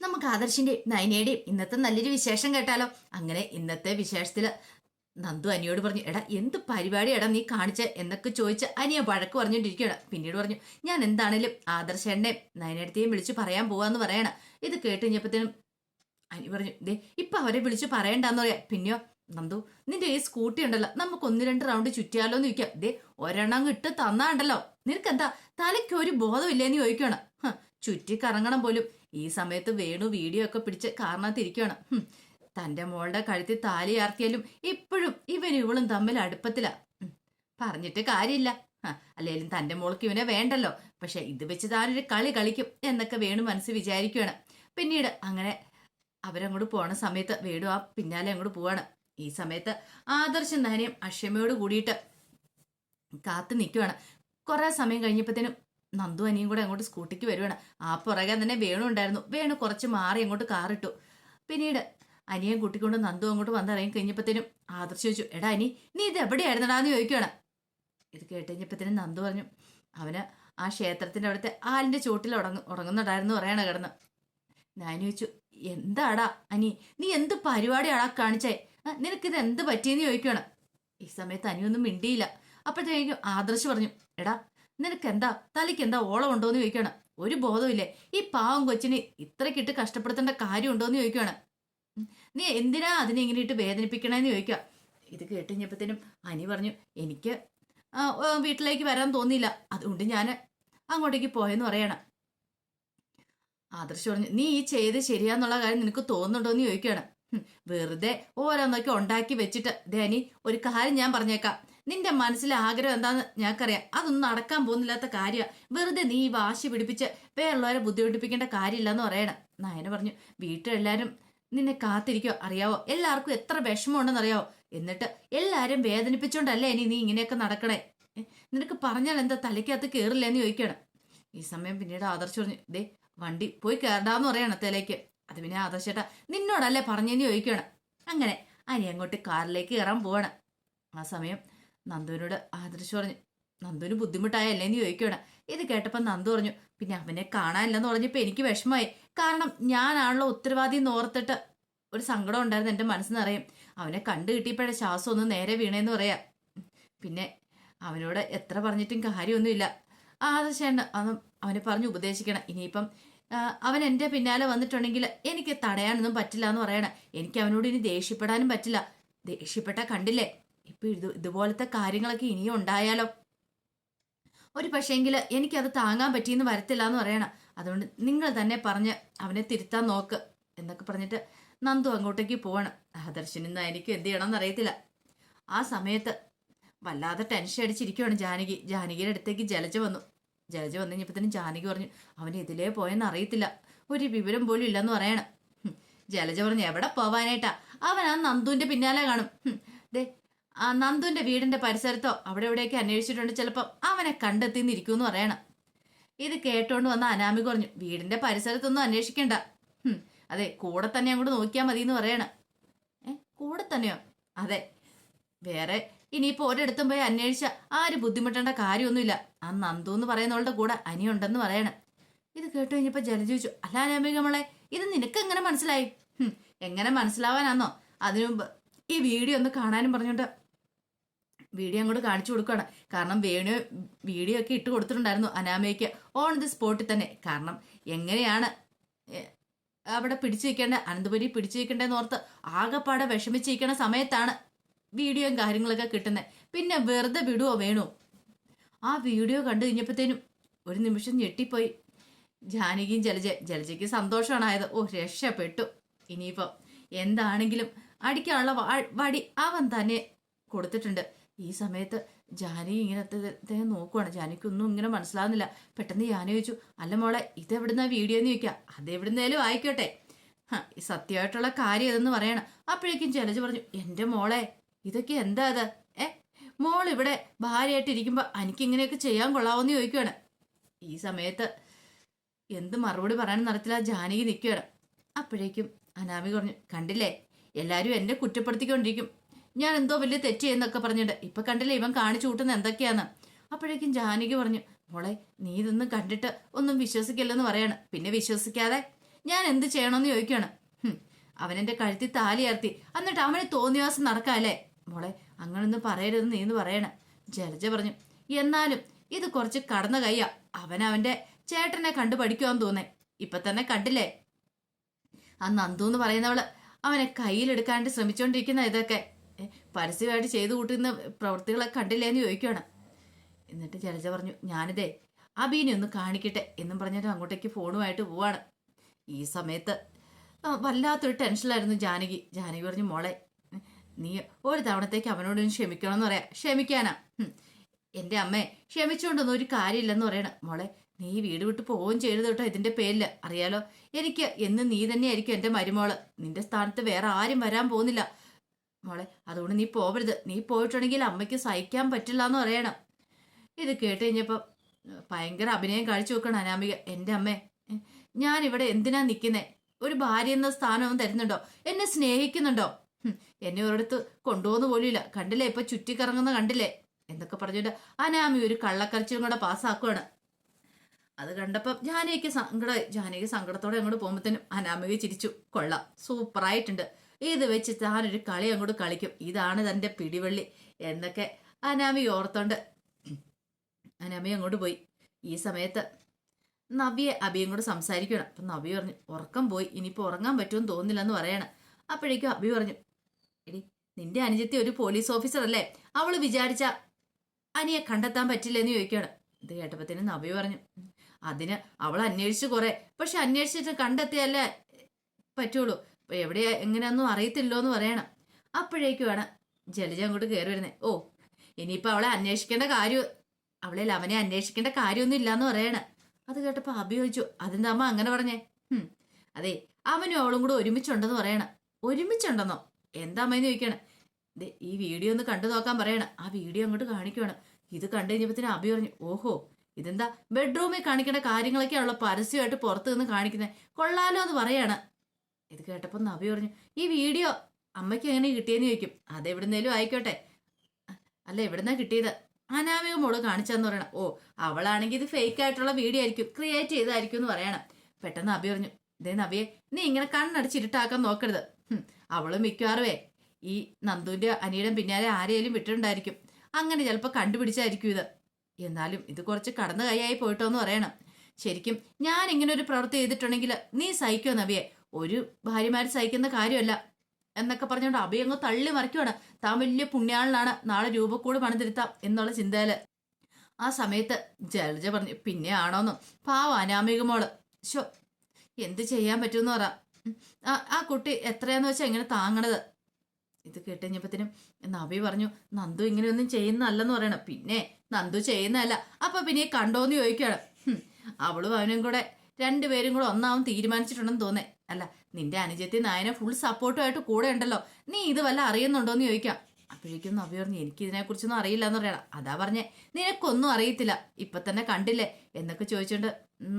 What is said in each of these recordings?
നമുക്ക് ആദർശിന്റെയും നയനയുടെയും ഇന്നത്തെ നല്ലൊരു വിശേഷം കേട്ടാലോ? അങ്ങനെ ഇന്നത്തെ വിശേഷത്തിൽ നന്ദു അനിയോട് പറഞ്ഞു എടാ എന്ത് പരിപാടി എടാ നീ കാണിച്ച? എന്നൊക്കെ ചോദിച്ച് അനിയ വഴക്ക് പറഞ്ഞോണ്ടിരിക്കുകയാണ് പിന്നീട് പറഞ്ഞു ഞാൻ എന്താണേലും ആദർശേണ്ണയും നയനടുത്തേയും വിളിച്ചു പറയാൻ പോവാന്ന് പറയണം. ഇത് കേട്ട് കഴിഞ്ഞപ്പോഴത്തേനും അനി പറഞ്ഞു ദേ ഇപ്പൊ അവരെ വിളിച്ചു പറയണ്ടെന്ന് പറയാ. പിന്നെയോ നന്ദു നിന്റെ ഈ സ്കൂട്ടി ഉണ്ടല്ലോ നമുക്ക് ഒന്ന് രണ്ട് റൗണ്ട് ചുറ്റിയാലോ എന്ന് ചോദിക്കാം. ദേ ഒരെണ്ണം ഇട്ട് തന്നാണ്ടല്ലോ. നിനക്കെന്താ തലയ്ക്ക് ഒരു ബോധമില്ലേന്ന് ചോദിക്കണം ചുറ്റി കറങ്ങണം പോലും. ഈ സമയത്ത് വേണു വീഡിയോ ഒക്കെ പിടിച്ച് കാരണത്തിരിക്കുകയാണ് ഹും, തന്റെ മോളുടെ കഴുത്തിൽ താലി ആർത്തിയാലും ഇപ്പോഴും ഇവൻ ഇവളും തമ്മിൽ അടുപ്പത്തിലാ. പറഞ്ഞിട്ട് കാര്യമില്ല. അല്ലെങ്കിലും തന്റെ മോൾക്ക് ഇവനെ വേണ്ടല്ലോ. പക്ഷെ ഇത് വെച്ച് താനൊരു കളി കളിക്കും എന്നൊക്കെ വേണു മനസ്സ് വിചാരിക്കുകയാണ് പിന്നീട് അങ്ങനെ അവരങ്ങോട്ട് പോണ സമയത്ത് വേണു ആ പിന്നാലെ അങ്ങോട്ട് പോവാണ്. ഈ സമയത്ത് ആദർശം നയനയും അക്ഷമയോട് കൂടിയിട്ട് കാത്തു നിൽക്കുവാണ് കുറെ സമയം കഴിഞ്ഞപ്പോഴത്തേനും നന്ദു അനിയും കൂടെ അങ്ങോട്ട് സ്കൂട്ടിക്ക് വരുവാണ്. ആ പുറകെ തന്നെ വേണു ഉണ്ടായിരുന്നു. വേണു കുറച്ച് മാറി അങ്ങോട്ട് കാറിട്ടു. പിന്നീട് അനിയെ കൂട്ടിക്കൊണ്ട് നന്ദു അങ്ങോട്ട് വന്നിറങ്ങി കഴിഞ്ഞപ്പോഴത്തേനും ആദർശ് ചോദിച്ചു എടാ അനി നീ ഇത് എവിടെയായിരുന്നടാന്ന് ചോദിക്കുകയാണ് ഇത് കേട്ടുകഴിഞ്ഞപ്പോഴത്തേനും നന്ദു പറഞ്ഞു അവന് ആ ക്ഷേത്രത്തിന്റെ അവിടുത്തെ ആലിന്റെ ചോട്ടിൽ ഉടങ്ങ ഉറങ്ങുന്നുണ്ടായിരുന്നു പറയണ കിടന്ന്. ഞാൻ ചോദിച്ചു എന്താടാ അനി നീ എന്ത് പരിപാടിയാടാ കാണിച്ചേ? നിനക്ക് നിനക്കിത് എന്ത് പറ്റിയെന്ന് ചോദിക്കുകയാണ് ഈ സമയത്ത് അനിയൊന്നും മിണ്ടിയില്ല. അപ്പോഴത്തേക്കും ആദർശ് പറഞ്ഞു എടാ നിനക്ക് എന്താ തലയ്ക്ക് എന്താ ഓളം ഉണ്ടോന്ന് ചോദിക്കുകയാണ്. ഒരു ബോധമില്ലേ ഈ പാവം കൊച്ചിനെ ഇത്രക്കിട്ട് കഷ്ടപ്പെടുത്തേണ്ട കാര്യം ഉണ്ടോന്ന് ചോദിക്കുകയാണ് നീ എന്തിനാ അതിനെ ഇങ്ങനെ ഇട്ട് വേദനിപ്പിക്കണേന്ന് ചോദിക്കുക. ഇത് കേട്ടുകഴിഞ്ഞപ്പത്തേനും അനി പറഞ്ഞു എനിക്ക് വീട്ടിലേക്ക് വരാൻ തോന്നിയില്ല. അതുകൊണ്ട് ഞാൻ അങ്ങോട്ടേക്ക് പോയെന്ന് പറയണം. ആദർശ് പറഞ്ഞു നീ ഈ ചെയ്ത് ശരിയാന്നുള്ള കാര്യം നിനക്ക് തോന്നുന്നുണ്ടോന്ന് ചോദിക്കുകയാണ്. വെറുതെ ഓരോന്നൊക്കെ ഉണ്ടാക്കി വെച്ചിട്ട് ധനി ഒരു കാര്യം ഞാൻ പറഞ്ഞേക്കാം. നിന്റെ മനസ്സിലെ ആഗ്രഹം എന്താന്ന് ഞങ്ങൾക്കറിയാം. അതൊന്നും നടക്കാൻ പോകുന്നില്ലാത്ത കാര്യമാണ് വെറുതെ നീ വാശി പിടിപ്പിച്ച് വേറുള്ളവരെ ബുദ്ധിമുട്ടിപ്പിക്കേണ്ട കാര്യമില്ലെന്ന് പറയണം. നായന പറഞ്ഞു വീട്ടിലെല്ലാരും നിന്നെ കാത്തിരിക്കോ അറിയാവോ? എല്ലാവർക്കും എത്ര വിഷമമുണ്ടെന്ന് അറിയാവോ? എന്നിട്ട് എല്ലാരും വേദനിപ്പിച്ചോണ്ടല്ലേ ഇനി നീ ഇങ്ങനെയൊക്കെ നടക്കണേ? നിനക്ക് പറഞ്ഞാൽ എന്താ തലയ്ക്കകത്ത് കയറില്ലെന്ന് ചോദിക്കണം. ഈ സമയം പിന്നീട് ആദർശ് പറഞ്ഞു ദേ വണ്ടി പോയി കയറണ്ടാന്ന് പറയണം തലേക്ക് അത് പിന്നെ ആദർശേട്ടാ നിന്നോടല്ലേ പറഞ്ഞെന്ന് ചോദിക്കണം. അങ്ങനെ അനി അങ്ങോട്ട് കാറിലേക്ക് കയറാൻ പോവാണ്. ആ സമയം നന്ദുവിനോട് ആദർശ് പറഞ്ഞു നന്ദുവിന് ബുദ്ധിമുട്ടായല്ലേ എന്ന് ചോദിക്കണം ഇത് കേട്ടപ്പോൾ നന്ദു പറഞ്ഞു പിന്നെ അവനെ കാണാനില്ലെന്ന് പറഞ്ഞപ്പോൾ എനിക്ക് വിഷമമായി. കാരണം ഞാനാണല്ലോ ഉത്തരവാദി എന്ന് ഓർത്തിട്ട് ഒരു സങ്കടം ഉണ്ടായിരുന്നു എന്റെ മനസ്സിൽ നിറയും. അവനെ കണ്ടു കിട്ടിയപ്പോഴേ ശ്വാസം ഒന്ന് നേരെ വീണേന്ന് പറയാം. പിന്നെ അവനോട് എത്ര പറഞ്ഞിട്ടും കാര്യമൊന്നുമില്ല. ആദർശേണ്ട അവനെ പറഞ്ഞ് ഉപദേശിക്കണം. ഇനിയിപ്പം അവൻ എന്റെ പിന്നാലെ വന്നിട്ടുണ്ടെങ്കിൽ എനിക്ക് തടയാനൊന്നും പറ്റില്ല എന്ന് പറയണം. എനിക്ക് അവനോട് ഇനി ദേഷ്യപ്പെടാനും പറ്റില്ല. ദേഷ്യപ്പെട്ട കണ്ടില്ലേ? ഇപ്പൊ ഇത് ഇതുപോലത്തെ കാര്യങ്ങളൊക്കെ ഇനിയും ഉണ്ടായാലോ? ഒരു പക്ഷേങ്കിൽ എനിക്കത് താങ്ങാൻ പറ്റിയെന്ന് വരത്തില്ല എന്ന് പറയണം. അതുകൊണ്ട് നിങ്ങൾ തന്നെ പറഞ്ഞ് അവനെ തിരുത്താൻ നോക്ക് എന്നൊക്കെ പറഞ്ഞിട്ട് നന്ദു അങ്ങോട്ടേക്ക് പോവണം. ആദർശന് ഇന്ന് എനിക്ക് എന്ത് ചെയ്യണമെന്ന് അറിയത്തില്ല. ആ സമയത്ത് വല്ലാതെ ടെൻഷൻ അടിച്ചിരിക്കുവാണ് ജാനകി. ജാനകിയുടെ അടുത്തേക്ക് ജലജ വന്നു. ജലജ വന്നു കഴിഞ്ഞപ്പോഴത്തേനും ജാനകി പറഞ്ഞു അവൻ ഇതിലേ പോയെന്ന് അറിയത്തില്ല. ഒരു വിവരം പോലും ഇല്ലെന്ന് പറയണം. ജലജ പറഞ്ഞു എവിടെ പോവാനായിട്ടാ? അവൻ ആ നന്ദുവിന്റെ പിന്നാലെ കാണും. ദേ നന്ദുവിന്റെ വീടിന്റെ പരിസരത്തോ അവിടെ എവിടെയൊക്കെ അന്വേഷിച്ചിട്ടുണ്ട്. ചിലപ്പോൾ അവനെ കണ്ടെത്തിന്നിരിക്കുമെന്ന് പറയണം. ഇത് കേട്ടോണ്ട് വന്ന അനാമി പറഞ്ഞു വീടിന്റെ പരിസരത്തൊന്നും അന്വേഷിക്കണ്ട. അതെ കൂടെ തന്നെ അങ്ങോട്ട് നോക്കിയാൽ മതി എന്ന് പറയണം. ഏ കൂടെ തന്നെയോ? അതെ വേറെ. ഇനിയിപ്പോ ഒരിടത്തും പോയി അന്വേഷിച്ച ആര് ബുദ്ധിമുട്ടേണ്ട കാര്യമൊന്നുമില്ല. ആ നന്ദു എന്ന് പറയുന്നവളുടെ കൂടെ അനിയുണ്ടെന്ന് പറയണം. ഇത് കേട്ട് കഴിഞ്ഞപ്പോ ജല ചോദിച്ചു അല്ല അനാമിക മോളെ ഇത് നിനക്ക് എങ്ങനെ മനസ്സിലായി എങ്ങനെ മനസ്സിലാവാനാന്നോ? അതിനു മുമ്പ് ഈ വീഡിയോ ഒന്ന് കാണാനും പറഞ്ഞോണ്ട് വീഡിയോ അങ്ങോട്ട് കാണിച്ചു കൊടുക്കുകയാണ്. കാരണം വേണു വീഡിയോ ഒക്കെ ഇട്ട് കൊടുത്തിട്ടുണ്ടായിരുന്നു അനാമയ്ക്ക് ഓൺ ദി സ്പോട്ടിൽ തന്നെ. കാരണം എങ്ങനെയാണ് അവിടെ പിടിച്ചു നിൽക്കേണ്ട അനന്തപുരി പിടിച്ചു നിൽക്കേണ്ടതെന്ന് ഓർത്ത് ആകെപ്പാടെ വിഷമിച്ചിരിക്കുന്ന സമയത്താണ് വീഡിയോയും കാര്യങ്ങളൊക്കെ കിട്ടുന്നത് പിന്നെ വെറുതെ വിടുവോ വേണു? ആ വീഡിയോ കണ്ടു കഴിഞ്ഞപ്പോഴത്തേനും ഒരു നിമിഷം ഞെട്ടിപ്പോയി. ജാനകിയും ജലജ ജലജയ്ക്ക് സന്തോഷമാണായത് ഓ രക്ഷപ്പെട്ടു. ഇനിയിപ്പോൾ എന്താണെങ്കിലും അടിക്കാനുള്ള വടി അവൻ തന്നെ കൊടുത്തിട്ടുണ്ട്. ഈ സമയത്ത് ജാനി ഇങ്ങനത്തെ നോക്കുവാണ്. ജാനിക്കൊന്നും ഇങ്ങനെ മനസ്സിലാവുന്നില്ല. പെട്ടെന്ന് ഞാൻ ചോദിച്ചു അല്ല മോളെ ഇതെവിടുന്ന വീഡിയോ എന്ന് ചോദിക്കാം? അതെവിടുന്നേലും ആയിക്കോട്ടെ. ഈ സത്യമായിട്ടുള്ള കാര്യം ഇതെന്ന് പറയണം. അപ്പോഴേക്കും ജലജ പറഞ്ഞു എന്റെ മോളെ ഇതൊക്കെ എന്താ അത്? ഏ മോൾ ഇവിടെ ഭാര്യയായിട്ട് ഇരിക്കുമ്പോൾ എനിക്ക് ഇങ്ങനെയൊക്കെ ചെയ്യാൻ കൊള്ളാവോന്ന് ചോദിക്കുകയാണ് ഈ സമയത്ത് എന്ത് മറുപടി പറയാൻ നടത്തില്ല ജാനകി നിൽക്കുകയാണ് അപ്പോഴേക്കും അനാമി പറഞ്ഞു കണ്ടില്ലേ? എല്ലാവരും എന്നെ കുറ്റപ്പെടുത്തിക്കൊണ്ടിരിക്കും. ഞാൻ എന്തോ വലിയ തെറ്റ് ചെയ്യുന്നൊക്കെ പറഞ്ഞിട്ട് ഇപ്പൊ കണ്ടില്ലേ ഇവൻ കാണിച്ചു കൂട്ടുന്ന എന്തൊക്കെയാന്ന്. അപ്പോഴേക്കും ജാനകി പറഞ്ഞു മോളെ നീ ഇതൊന്നും കണ്ടിട്ട് ഒന്നും വിശ്വസിക്കില്ലെന്ന് പറയാണ്. പിന്നെ വിശ്വസിക്കാതെ ഞാൻ എന്ത് ചെയ്യണമെന്ന് ചോദിക്കുകയാണ് അവനെന്റെ കഴുത്തി താലി അർത്തി എന്നിട്ട് അവന് തോന്നിവാസം നടക്കാല്ലേ? മോളെ അങ്ങനൊന്നും പറയരുത് നീ എന്ന് പറയണ. ജലജ പറഞ്ഞു എന്നാലും ഇത് കുറച്ച് കടന്ന കയ്യാ. അവൻ അവന്റെ ചേട്ടനെ കണ്ടു പഠിക്കുവാന്ന് തോന്നേ. ഇപ്പൊ തന്നെ കണ്ടില്ലേ? ആ നന്ദു എന്ന് പറയുന്നവൾ അവനെ കയ്യിലെടുക്കാണ്ട് ശ്രമിച്ചോണ്ടിരിക്കുന്ന ഇതൊക്കെ. പരസ്യമായിട്ട് ചെയ്തു കൂട്ടുന്ന പ്രവൃത്തികളൊക്കെ കണ്ടില്ലേ എന്ന് ചോദിക്കുകയാണ് എന്നിട്ട് ജലജ പറഞ്ഞു ഞാനിതേ ആ ബീനെ ഒന്ന് കാണിക്കട്ടെ എന്നും പറഞ്ഞിട്ട് അങ്ങോട്ടേക്ക് ഫോണുമായിട്ട് പോവാണ്. ഈ സമയത്ത് വല്ലാത്തൊരു ടെൻഷനിലായിരുന്നു ജാനകി. ജാനകി പറഞ്ഞു മോളെ നീ ഒരു തവണത്തേക്ക് അവനോട് ക്ഷമിക്കണമെന്ന് പറയാം. ക്ഷമിക്കാനാ. എന്റെ അമ്മേ ക്ഷമിച്ചുകൊണ്ടൊന്നും ഒരു കാര്യമില്ലെന്ന് പറയണം. മോളെ നീ വീട് വിട്ട് പോവുകയും ചെയ്യരുത് കേട്ടോ ഇതിന്റെ പേരിൽ. അറിയാലോ എനിക്ക് എന്ന് നീ തന്നെയായിരിക്കും എന്റെ മരുമോൾ. നിന്റെ സ്ഥാനത്ത് വേറെ ആരും വരാൻ പോകുന്നില്ല. മോളെ അതുകൊണ്ട് നീ പോവരുത്. നീ പോയിട്ടുണ്ടെങ്കിൽ അമ്മയ്ക്ക് സഹിക്കാൻ പറ്റില്ല എന്ന് പറയണം. ഇത് കേട്ട് കഴിഞ്ഞപ്പോൾ ഭയങ്കര അഭിനയം കാഴ്ച വെക്കണം അനാമിക. എന്റെ അമ്മേ ഞാനിവിടെ എന്തിനാ നിൽക്കുന്നേ ഒരു ഭാര്യ എന്ന സ്ഥാനവും തരുന്നുണ്ടോ? എന്നെ സ്നേഹിക്കുന്നുണ്ടോ? എന്നെ ഒരിടത്ത് കൊണ്ടുപോകുന്ന പോലുമില്ല. കണ്ടില്ലേ? ഇപ്പൊ ചുറ്റിക്കറങ്ങുന്ന കണ്ടില്ലേ? എന്നൊക്കെ പറഞ്ഞിട്ട് അനാമി ഒരു കള്ളക്കരച്ചിലും കൂടെ പാസ്സാക്കുവാണ്. അത് കണ്ടപ്പോൾ ജാനകിക്ക് സങ്കടമായി ജാനകി സങ്കടത്തോടെ അങ്ങോട്ട് പോകുമ്പോഴത്തേനും അനാമിക ചിരിച്ചു. കൊള്ളാം. സൂപ്പറായിട്ടുണ്ട്. ഇത് വെച്ച് താനൊരു കളി അങ്ങോട്ട് കളിക്കും. ഇതാണ് തന്റെ പിടിവള്ളി എന്നൊക്കെ അനാമി ഓർത്തോണ്ട്. അനാമി അങ്ങോട്ട് പോയി. ഈ സമയത്ത് നബിയെ അബിയും കൂടെ സംസാരിക്കണം അപ്പം നവി പറഞ്ഞു ഉറക്കം പോയി. ഇനിയിപ്പോൾ ഉറങ്ങാൻ പറ്റുമെന്ന് തോന്നില്ലെന്ന് പറയണം. അപ്പോഴേക്കും അബി പറഞ്ഞു എടി നിന്റെ അനുജത്തി ഒരു പോലീസ് ഓഫീസർ അല്ലേ? അവൾ വിചാരിച്ച അനിയെ കണ്ടെത്താൻ പറ്റില്ലെന്ന് ചോദിക്കുകയാണ്. ഇത് കേട്ടപ്പത്തേനും നബി പറഞ്ഞു "ഉം, അതിന് അവൾ അന്വേഷിച്ചു കുറെ. പക്ഷെ അന്വേഷിച്ചിട്ട് കണ്ടെത്തിയല്ലേ പറ്റുള്ളൂ. ഇപ്പൊ എങ്ങനെയൊന്നും അറിയത്തില്ലോ എന്ന് പറയണം. അപ്പോഴേക്കുമാണ് ജലജ അങ്ങോട്ട് കയറി വരുന്നത് ഓ ഇനിയിപ്പോ അവളെ അന്വേഷിക്കേണ്ട കാര്യം അവളെ ലവനെ അന്വേഷിക്കേണ്ട കാര്യമൊന്നും ഇല്ലാന്ന് പറയണം. അത് കേട്ടപ്പോൾ അബി ചോദിച്ചു അതെന്താ അമ്മ അങ്ങനെ പറഞ്ഞേ? അതെ അവനും അവളും കൂടെ ഒരുമിച്ചുണ്ടെന്ന് പറയണം. ഒരുമിച്ചുണ്ടെന്നോ? എന്താ അമ്മയെന്ന് ചോദിക്കണം? ഈ വീഡിയോ ഒന്ന് കണ്ടു നോക്കാൻ പറയണം. ആ വീഡിയോ അങ്ങോട്ട് കാണിക്കുവാണ്. ഇത് കണ്ടു കഴിഞ്ഞപ്പത്തിന് അഭി പറഞ്ഞു ഓഹോ ഇതെന്താ? ബെഡ്റൂമിൽ കാണിക്കേണ്ട കാര്യങ്ങളൊക്കെ കാര്യങ്ങളൊക്കെയാണല്ലോ പരസ്യമായിട്ട് പുറത്ത് നിന്ന് കാണിക്കുന്നത് കൊള്ളാലോ എന്ന് പറയാണ്. ഇത് കേട്ടപ്പോൾ നബി പറഞ്ഞു ഈ വീഡിയോ അമ്മയ്ക്ക് എങ്ങനെ കിട്ടിയെന്ന് ചോദിക്കും. അത് എവിടുന്നേലും ആയിക്കോട്ടെ. അല്ല എവിടുന്നാ കിട്ടിയത്? അനാമിക മോൾ കാണിച്ചെന്ന് പറയണം. ഓ അവളാണെങ്കിൽ ഇത് ഫേക്ക് ആയിട്ടുള്ള വീഡിയോ ആയിരിക്കും. ക്രിയേറ്റ് ചെയ്തായിരിക്കും എന്ന് പറയണം. പെട്ടെന്ന് നബി പറഞ്ഞു ഇതേ നബിയെ നീ ഇങ്ങനെ കണ്ണടച്ചിരുട്ടാക്കാൻ നോക്കരുത്. അവൾ മിക്കവാറുവേ ഈ നന്ദുവിന്റെ അനിയുടെ പിന്നാലെ ആരെയും വിട്ടിട്ടുണ്ടായിരിക്കും. അങ്ങനെ ചിലപ്പോൾ കണ്ടുപിടിച്ചായിരിക്കും ഇത്. എന്നാലും ഇത് കുറച്ച് കടന്നു കൈയായി പോയിട്ടോ എന്ന് പറയണം. ശരിക്കും ഞാൻ ഇങ്ങനെ ഒരു പ്രവൃത്തി ചെയ്തിട്ടുണ്ടെങ്കിൽ നീ സഹിക്കോ നബിയെ ഒരു ഭാര്യമാർ സഹിക്കുന്ന കാര്യമല്ല. എന്നൊക്കെ പറഞ്ഞുകൊണ്ട് അഭി അങ്ങ് തള്ളി മറിക്കുവാണ്. താൻ വലിയ പുണ്യാളനാണ്. നാളെ രൂപക്കൂട് പണിതിരുത്താം എന്നുള്ള ചിന്തയിൽ. ആ സമയത്ത് ജലജ പറഞ്ഞു പിന്നെ ആണോന്നും? പാവ അനാമിക മോൾ. ശോ എന്ത് ചെയ്യാൻ പറ്റുമെന്ന് പറ. ആ കുട്ടി എത്രയാന്ന് വെച്ചാൽ എങ്ങനെ താങ്ങണത്? ഇത് കേട്ടുകഴിഞ്ഞപ്പത്തിനും നബി പറഞ്ഞു നന്ദു ഇങ്ങനെയൊന്നും ചെയ്യുന്നതല്ലെന്ന് പറയണം. പിന്നെ നന്ദു ചെയ്യുന്നതല്ല. അപ്പൊ പിന്നെ കണ്ടോന്ന് ചോദിക്കുകയാണ് അവളും അവനും കൂടെ രണ്ടുപേരും കൂടെ ഒന്നാവും തീരുമാനിച്ചിട്ടുണ്ടെന്ന് തോന്നേ. അല്ല നിന്റെ അനുജത്തി നായനെ ഫുൾ സപ്പോർട്ടുമായിട്ട് കൂടെ ഉണ്ടല്ലോ. നീ ഇത് വല്ല അറിയുന്നുണ്ടോന്ന് ചോദിക്കാം. അപ്പോഴേക്കും നവ്യ പറഞ്ഞു എനിക്ക് ഇതിനെക്കുറിച്ചൊന്നും അറിയില്ല എന്ന് പറയണം. അതാ പറഞ്ഞേ നിനക്കൊന്നും അറിയത്തില്ല. ഇപ്പൊ തന്നെ കണ്ടില്ലേ? എന്നൊക്കെ ചോദിച്ചോണ്ട്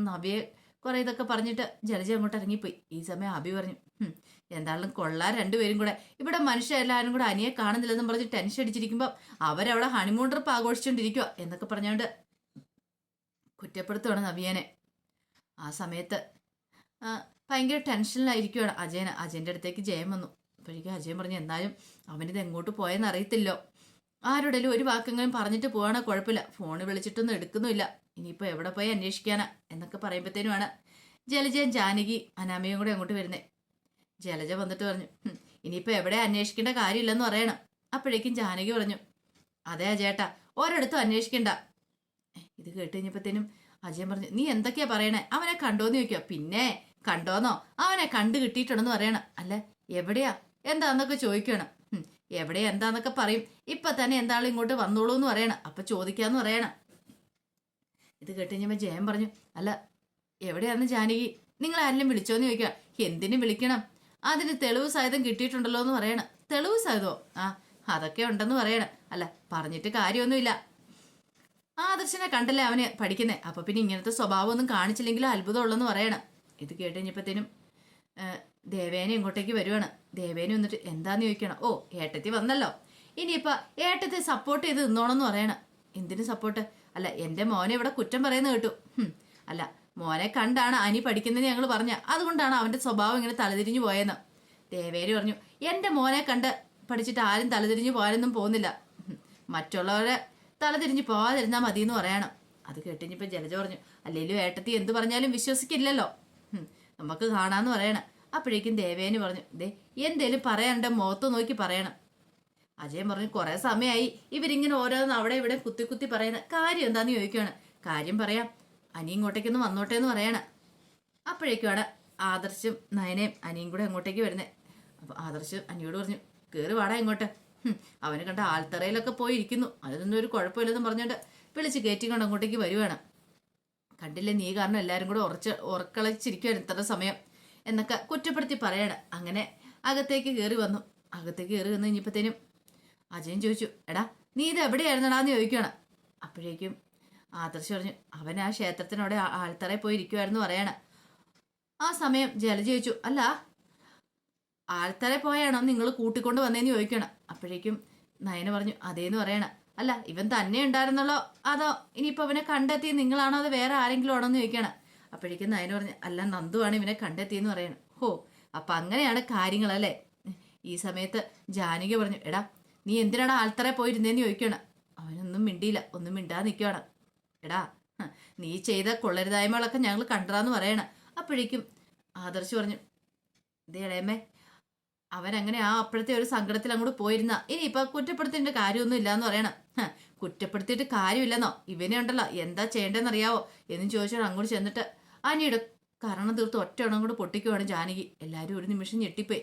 നവ്യെ കുറെ ഇതൊക്കെ പറഞ്ഞിട്ട് ജലജ അങ്ങോട്ട് ഇറങ്ങിപ്പോയി. ഈ സമയം അബി പറഞ്ഞു "ഹും, എന്തായാലും കൊള്ളാൻ രണ്ടുപേരും കൂടെ. ഇവിടെ മനുഷ്യരെല്ലാവരും കൂടെ അനിയെ കാണുന്നില്ലെന്നും പറഞ്ഞ് ടെൻഷൻ അടിച്ചിരിക്കുമ്പോൾ അവരവിടെ ഹണിമൂൺ ട്രിപ്പ് ആഘോഷിച്ചുകൊണ്ടിരിക്കുക എന്നൊക്കെ പറഞ്ഞുകൊണ്ട് കുറ്റപ്പെടുത്തുവാണ് നവ്യനെ. ആ സമയത്ത് ഭയങ്കര ടെൻഷനിലായിരിക്കുവാണ്. അജയൻ അജയന്റെ അടുത്തേക്ക് ജയം വന്നു. അപ്പോഴേക്കും അജയൻ പറഞ്ഞു എന്നാലും അവനിത് എങ്ങോട്ട് പോയെന്ന് അറിയത്തില്ലോ ആരുടെയും ഒരു വാക്കെങ്കിലും പറഞ്ഞിട്ട് പോവാണോ കുഴപ്പമില്ല. ഫോണ് വിളിച്ചിട്ടൊന്നും എടുക്കുന്നുമില്ല. ഇനിയിപ്പോൾ എവിടെ പോയി അന്വേഷിക്കാനാ? എന്നൊക്കെ പറയുമ്പോഴത്തേനുമാണ് ജലജയും ജാനകി അനാമയും കൂടെ അങ്ങോട്ട് വരുന്നത് ജലജ വന്നിട്ട് പറഞ്ഞു "ഹും, ഇനിയിപ്പോൾ എവിടെ അന്വേഷിക്കേണ്ട കാര്യമില്ലെന്ന് പറയണം. അപ്പോഴേക്കും ജാനകി പറഞ്ഞു അതെ അജേട്ടാ ഒരിടത്തും അന്വേഷിക്കണ്ട. ഇത് കേട്ട് കഴിഞ്ഞപ്പോഴത്തേനും അജയൻ പറഞ്ഞു നീ എന്തൊക്കെയാ പറയണേ? അവനെ കണ്ടോന്ന് ചോദിക്കുക പിന്നെ കണ്ടോന്നോ? അവനെ കണ്ടു കിട്ടിയിട്ടുണ്ടെന്ന് പറയണം. അല്ല? എവിടെയാ? എന്താന്നൊക്കെ ചോദിക്കണം. എവിടെ എന്താന്നൊക്കെ പറയും. ഇപ്പൊ തന്നെ എന്താളും ഇങ്ങോട്ട് വന്നോളൂ എന്ന് പറയണം. അപ്പൊ ചോദിക്കാന്ന് പറയണം. ഇത് കേട്ടുകഴിഞ്ഞപ്പോ ജയൻ പറഞ്ഞു അല്ല എവിടെയാന്ന് ജാനകി? നിങ്ങൾ ആരെങ്കിലും വിളിച്ചോന്ന് ചോദിക്കാം എന്തിനു വിളിക്കണം? അതിന് തെളിവ് സഹിതം കിട്ടിയിട്ടുണ്ടല്ലോ എന്ന് പറയണം. തെളിവ് സഹിതമോ ആ അതൊക്കെ ഉണ്ടെന്ന് പറയണം. അല്ല പറഞ്ഞിട്ട് കാര്യമൊന്നുമില്ല. ആദർശനെ കണ്ടല്ലേ അവന് പഠിക്കുന്നേ? അപ്പൊ പിന്നെ ഇങ്ങനത്തെ സ്വഭാവമൊന്നും കാണിച്ചില്ലെങ്കിലും അത്ഭുതമുള്ളെന്ന് പറയണം. ഇത് കേട്ട് കഴിഞ്ഞപ്പോഴത്തേനും ദേവേന ഇങ്ങോട്ടേക്ക് വരുവാണ്. ദേവേന വന്നിട്ട് എന്താന്ന് ചോദിക്കണം? ഓ ഏട്ടത്തി വന്നല്ലോ. ഇനിയിപ്പോൾ ഏട്ടത്തി സപ്പോർട്ട് ചെയ്ത് നിന്നോണമെന്ന് പറയണം. എന്തിനു സപ്പോർട്ട് അല്ല എന്റെ മോനെ ഇവിടെ കുറ്റം പറയുന്ന കേട്ടു. അല്ല മോനെ കണ്ടാണ് അനി പഠിക്കുന്നത് ഞങ്ങൾ പറഞ്ഞ. അതുകൊണ്ടാണ് അവന്റെ സ്വഭാവം ഇങ്ങനെ തലതിരിഞ്ഞു പോയെന്ന്. ദേവേരി പറഞ്ഞു എന്റെ മോനെ കണ്ട് പഠിച്ചിട്ട് ആരും തലതിരിഞ്ഞു പോകാനൊന്നും പോകുന്നില്ല. മറ്റുള്ളവരെ തലതിരിഞ്ഞു പോകാതിരുന്നാൽ മതി എന്ന് പറയണം. അത് കേട്ടിഞ്ഞിപ്പോൾ ജലജ പറഞ്ഞു അല്ലെങ്കിലും ഏട്ടത്തി എന്ത് പറഞ്ഞാലും വിശ്വസിക്കില്ലല്ലോ. നമുക്ക് കാണാന്ന് പറയണം. അപ്പോഴേക്കും ദേവേനി പറഞ്ഞു ദേ എന്തേലും പറയാനുണ്ടെ മുഖത്ത് നോക്കി പറയണം. അജയൻ പറഞ്ഞു കുറെ സമയമായി ഇവരിങ്ങനെ ഓരോന്ന് അവിടെ ഇവിടെ കുത്തി കുത്തി പറയുന്ന കാര്യം എന്താന്ന് ചോദിക്കുകയാണ് കാര്യം പറയാം. അനി ഇങ്ങോട്ടേക്കൊന്ന് വന്നോട്ടെ എന്ന് പറയണം. അപ്പോഴേക്കുമാണ് ആദർശും നയനയും അനിയും കൂടെ അങ്ങോട്ടേക്ക് വരുന്നത് അപ്പോൾ ആദർശം അനിയോട് പറഞ്ഞു കയറി വാടാ ഇങ്ങോട്ട്. അവനെ കണ്ട ആൽത്തറയിലൊക്കെ പോയിരിക്കുന്നു. അതിനൊന്നും ഒരു കുഴപ്പമില്ലെന്ന് പറഞ്ഞുകൊണ്ട് വിളിച്ച് കയറ്റിക്കൊണ്ട് അങ്ങോട്ടേക്ക് വരുവാണ്. കണ്ടില്ലേ നീ കാരണം എല്ലാവരും കൂടെ ഉറച്ച് ഉറക്കളച്ചിരിക്കുകയാണ് ഇത്ര സമയം എന്നൊക്കെ കുറ്റപ്പെടുത്തി പറയണം. അങ്ങനെ അകത്തേക്ക് കയറി വന്നു. അകത്തേക്ക് കയറി വന്നു കഴിഞ്ഞപ്പോഴത്തേനും അജയൻ ചോദിച്ചു എടാ നീ ഇത് എവിടെയായിരുന്നടാന്ന് ചോദിക്കുകയാണ് അപ്പോഴേക്കും ആദർശ് പറഞ്ഞു അവൻ ആ ക്ഷേത്രത്തിനോടെ ആൾത്തറയിൽ പോയി ഇരിക്കുവായിരുന്നു പറയണം. ആ സമയം ജല ചോദിച്ചു അല്ല ആൾത്തറയിൽ പോയാണോ നിങ്ങൾ കൂട്ടിക്കൊണ്ട് വന്നേന്ന് ചോദിക്കണം അപ്പോഴേക്കും നയന പറഞ്ഞു അതേന്ന് പറയണം. അല്ല ഇവൻ തന്നെ ഉണ്ടായിരുന്നല്ലോ. അതോ ഇനിയിപ്പോ അവനെ കണ്ടെത്തി നിങ്ങളാണോ അത് വേറെ ആരെങ്കിലും ആണോ എന്ന് ചോദിക്കണം. അപ്പോഴേക്കും നയന പറഞ്ഞു അല്ല നന്ദുവാണ് ഇവനെ കണ്ടെത്തിയെന്ന് പറയണം. ഹോ അപ്പൊ അങ്ങനെയാണ് കാര്യങ്ങളല്ലേ? ഈ സമയത്ത് ജാനകി പറഞ്ഞു എടാ നീ എന്തിനാണ് ആൾത്തറേ പോയിരുന്നേന്ന് ചോദിക്കണം. അവനൊന്നും മിണ്ടിയില്ല ഒന്നും മിണ്ടാതെ നിൽക്കുകയാണ് എടാ നീ ചെയ്ത കൊള്ളരുതായ്മകളൊക്കെ ഞങ്ങൾ കണ്ടതാന്ന് പറയണം. അപ്പോഴേക്കും ആദർശ് പറഞ്ഞു ഇതേ ഇളയമ്മേ അവൻ അങ്ങനെ ആ അപ്പോഴത്തെ ഒരു സങ്കടത്തിൽ അങ്ങോട്ട് പോയിരുന്ന ഇനിയിപ്പൊ കുറ്റപ്പെടുത്തേണ്ട കാര്യമൊന്നും ഇല്ലാന്ന് പറയണം. കുറ്റപ്പെടുത്തിയിട്ട് കാര്യമില്ലെന്നോ? ഇവനെ ഉണ്ടല്ലോ എന്താ ചെയ്യേണ്ടതെന്ന് അറിയാവോ എന്നും ചോദിച്ചാൽ അങ്ങോട്ട് ചെന്നിട്ട് അനിയുടെ കരണം തീർത്ത് ഒറ്റ ഇടം കൂടെ പൊട്ടിക്കുവാണ് ജാനകി. എല്ലാവരും ഒരു നിമിഷം ഞെട്ടിപ്പോയി.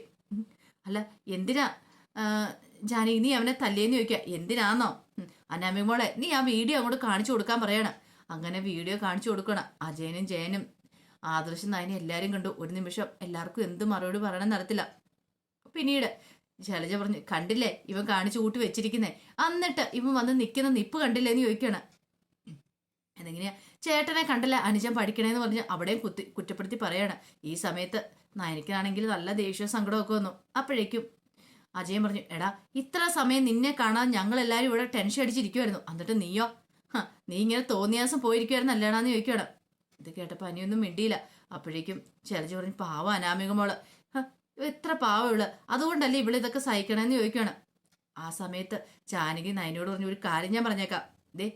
അല്ല എന്തിനാ? ജാനകി നീ അവനെ തല്ലേന്ന് ചോദിക്കുക എന്തിനാന്നോ? അനാമി മോളെ നീ ആ വീഡിയോ അങ്ങോട്ട് കാണിച്ചു കൊടുക്കാൻ പറയണം. അങ്ങനെ വീഡിയോ കാണിച്ചു കൊടുക്കണം അജയനും ജയനും. ആദർശം നായനും എല്ലാവരും കണ്ടു. ഒരു നിമിഷം എല്ലാവർക്കും എന്ത് മറുപടി പറയണം നടത്തില്ല പിന്നീട് ശൈലജ പറഞ്ഞു കണ്ടില്ലേ? ഇവൻ കാണിച്ചു കൂട്ടി വെച്ചിരിക്കുന്നേ. എന്നിട്ട് ഇവൻ വന്ന് നിൽക്കുന്ന നിപ്പ് കണ്ടില്ലേ എന്ന് ചോദിക്കണം എന്നെങ്ങനെയാ ചേട്ടനെ കണ്ടില്ല അനുജൻ പഠിക്കണേന്ന് പറഞ്ഞ് അവിടെയും കുത്തി കുറ്റപ്പെടുത്തി പറയാണ്. ഈ സമയത്ത് നയനിക്കാണെങ്കിൽ നല്ല ദേഷ്യവും സങ്കടമൊക്കെ വന്നു. അപ്പോഴേക്കും അജയൻ പറഞ്ഞു എടാ ഇത്ര സമയം നിന്നെ കാണാൻ ഞങ്ങൾ എല്ലാവരും ഇവിടെ ടെൻഷൻ അടിച്ചിരിക്കുമായിരുന്നു എന്നിട്ട് നീയോ? നീ ഇങ്ങനെ തോന്നിയാസം പോയിരിക്കുമായിരുന്നു അല്ലേടാന്ന് ചോദിക്കുകയാണ്. ഇത് കേട്ടപ്പോൾ അനിയൊന്നും മിണ്ടിയില്ല. അപ്പോഴേക്കും ചെലജ് പറഞ്ഞു പാവ അനാമിക എത്ര പാവമുള്ള അതുകൊണ്ടല്ലേ ഇവിടെ ഇതൊക്കെ സഹിക്കണമെന്ന് ചോദിക്കുകയാണ് ആ സമയത്ത് ജാനകി നയനോട് പറഞ്ഞു ഒരു കാര്യം ഞാൻ പറഞ്ഞേക്കാം. ദേ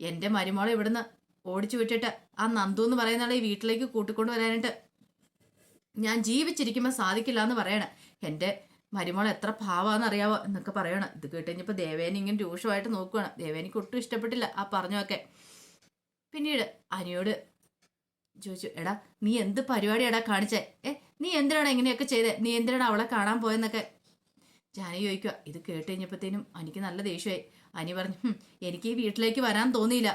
എന്റെ മരുമോളെ ഇവിടുന്ന് ഓടിച്ചു വിട്ടിട്ട് ആ നന്ദു എന്ന് പറയുന്ന ആളെ വീട്ടിലേക്ക് കൂട്ടിക്കൊണ്ട് വരാനായിട്ട് ഞാൻ ജീവിച്ചിരിക്കുമ്പോൾ സാധിക്കില്ല എന്ന് പറയണേ. എന്റെ മരുമോൾ എത്ര ഭാവാന്ന് അറിയാവോ എന്നൊക്കെ പറയണം. ഇത് കേട്ടുകഴിഞ്ഞപ്പോൾ ദേവേനി ഇങ്ങനെ രൂക്ഷമായിട്ട് നോക്കുകയാണ് ദേവേനിക്ക് ഒട്ടും ഇഷ്ടപ്പെട്ടില്ല ആ പറഞ്ഞൊക്കെ പിന്നീട് അനിയോട് ചോദിച്ചു എടാ നീ എന്ത് പരിപാടിയാടാ കാണിച്ചേ? ഏ നീ എന്തിനാണ് എങ്ങനെയൊക്കെ ചെയ്തേ? നീ എന്തിനാണ് അവളെ കാണാൻ പോയെന്നൊക്കെ? ജാനി ചോദിക്കുക ഇത് കേട്ട് കഴിഞ്ഞപ്പോഴത്തേനും എനിക്ക് നല്ല ദേഷ്യമായി. അനി പറഞ്ഞു എനിക്ക് ഈ വീട്ടിലേക്ക് വരാൻ തോന്നിയില്ല.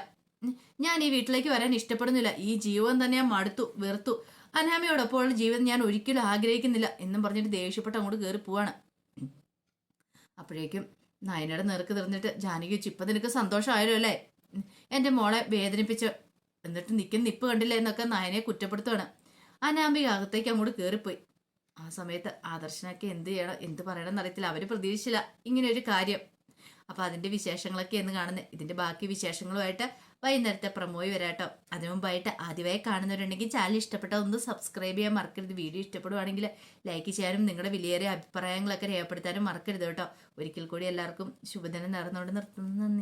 ഞാൻ ഈ വീട്ടിലേക്ക് വരാൻ ഇഷ്ടപ്പെടുന്നില്ല. ഈ ജീവൻ തന്നെ ഞാൻ മടുത്തു വെറുത്തു. അനാമയോടൊപ്പമുള്ള ജീവിതം ഞാൻ ഒരിക്കലും ആഗ്രഹിക്കുന്നില്ല എന്നും പറഞ്ഞിട്ട് ദേഷ്യപ്പെട്ട് അങ്ങോട്ട് കയറി പോവാണ്. അപ്പോഴേക്കും നയനയുടെ നിറക്ക് തീർന്നിട്ട് ജാനകി വെച്ച് ഇപ്പം നിനക്ക് സന്തോഷമായല്ലോ അല്ലേ? എന്റെ മോളെ വേദനിപ്പിച്ച് എന്നിട്ട് നിൽക്കുന്ന നിപ്പ് കണ്ടില്ല എന്നൊക്കെ നയനെ കുറ്റപ്പെടുത്തുകയാണ് അനാമിക അകത്തേക്ക് അങ്ങോട്ട് കയറിപ്പോയി ആ സമയത്ത് ആദർശനൊക്കെ എന്ത് ചെയ്യണം എന്ത് പറയണം എന്നറിയത്തില്ല അവർ പ്രതീക്ഷിച്ചില്ല ഇങ്ങനെ ഒരു കാര്യം. അപ്പൊ അതിന്റെ വിശേഷങ്ങളൊക്കെ എന്ന് കാണുന്നത് ഇതിന്റെ ബാക്കി വിശേഷങ്ങളുമായിട്ട് വൈകുന്നേരത്തെ പ്രമോയി വരാട്ടോ അതിനു മുമ്പായിട്ട് ആദ്യമായി കാണുന്നവരുണ്ടെങ്കിൽ ചാനൽ ഇഷ്ടപ്പെട്ട ഒന്ന് സബ്സ്ക്രൈബ് ചെയ്യാൻ മറക്കരുത്. വീഡിയോ ഇഷ്ടപ്പെടുവാണെങ്കിൽ ലൈക്ക് ചെയ്യാനും നിങ്ങളുടെ വിലയേറിയ അഭിപ്രായങ്ങളൊക്കെ രേഖപ്പെടുത്താനും മറക്കരുത് കേട്ടോ. ഒരിക്കൽ കൂടി എല്ലാവർക്കും ശുഭദിനം നേർന്നുകൊണ്ട് നിർത്തുന്നു. നന്ദി.